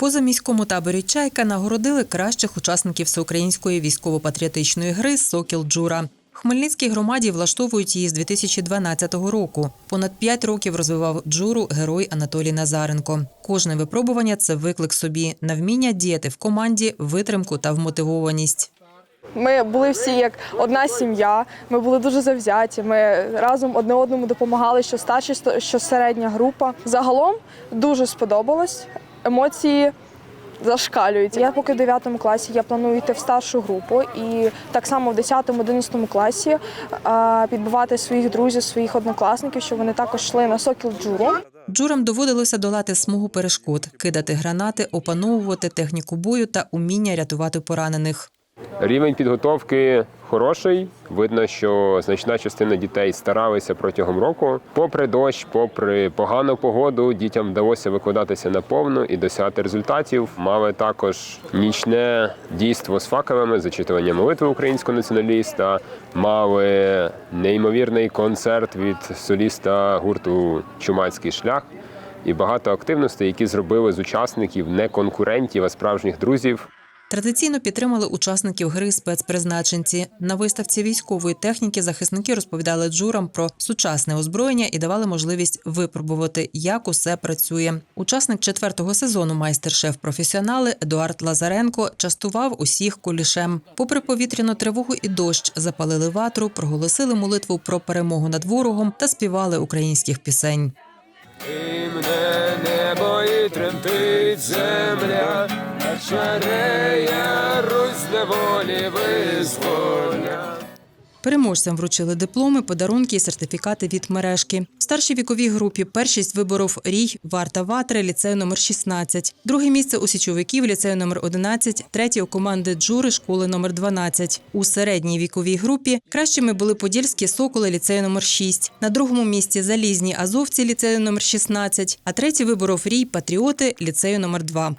позаміському таборі Чайка нагородили кращих учасників всеукраїнської військово-патріотичної гри Сокіл Джура. Хмельницькій громаді влаштовують її з 2012 року. Понад п'ять років розвивав джуру герой Анатолій Назаренко. Кожне випробування це виклик собі на вміння діяти в команді, витримку та вмотивованість. Ми були всі як одна сім'я. Ми були дуже завзяті. Ми разом одне одному допомагали, що старші, що середня група. Загалом дуже сподобалось. Емоції зашкалюють. Я поки в 9 класі я планую йти в старшу групу і так само в 10-11 класі а, підбивати своїх друзів, своїх однокласників, щоб вони також йшли на сокіл джуру. Джурам доводилося долати смугу перешкод, кидати гранати, опановувати техніку бою та уміння рятувати поранених. Рівень підготовки хороший. Видно, що значна частина дітей старалися протягом року. Попри дощ, попри погану погоду, дітям вдалося викладатися наповну і досягати результатів. Мали також нічне дійство з факелами, зачитування молитви українського націоналіста. Мали неймовірний концерт від соліста гурту Чумацький шлях. І багато активностей, які зробили з учасників не конкурентів, а справжніх друзів. Традиційно підтримали учасників гри спецпризначенці. На виставці військової техніки захисники розповідали джурам про сучасне озброєння і давали можливість випробувати, як усе працює. Учасник четвертого сезону майстер-шеф професіонали Едуард Лазаренко частував усіх кулішем. Попри повітряну тривогу і дощ, запалили ватру, проголосили молитву про перемогу над ворогом та співали українських пісень. Імне небо і тремтить земля, Чарея Русь неволі визволя. Переможцям вручили дипломи, подарунки і сертифікати від мережки. В старшій віковій групі першість виборов рій Варта Ватри, ліцею номер 16. Друге місце у січовиків, ліцею номер 11, третє у команди Джури школи номер 12. У середній віковій групі кращими були подільські соколи ліцею номер 6. На другому місці залізні азовці ліцею номер 16, а третій виборов рій Патріоти ліцею номер 2.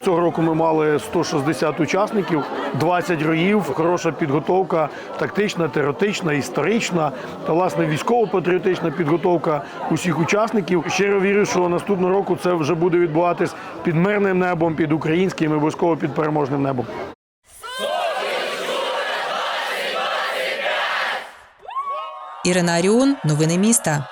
Цього року ми мали 160 учасників, 20 роїв, хороша підготовка, тактична, теоретична, історична та власне військово-патріотична підготовка усіх учасників. Щиро вірю, що наступного року це вже буде відбуватись під мирним небом, під українським і обов'язково під переможним небом. Ірина Аріон, новини міста.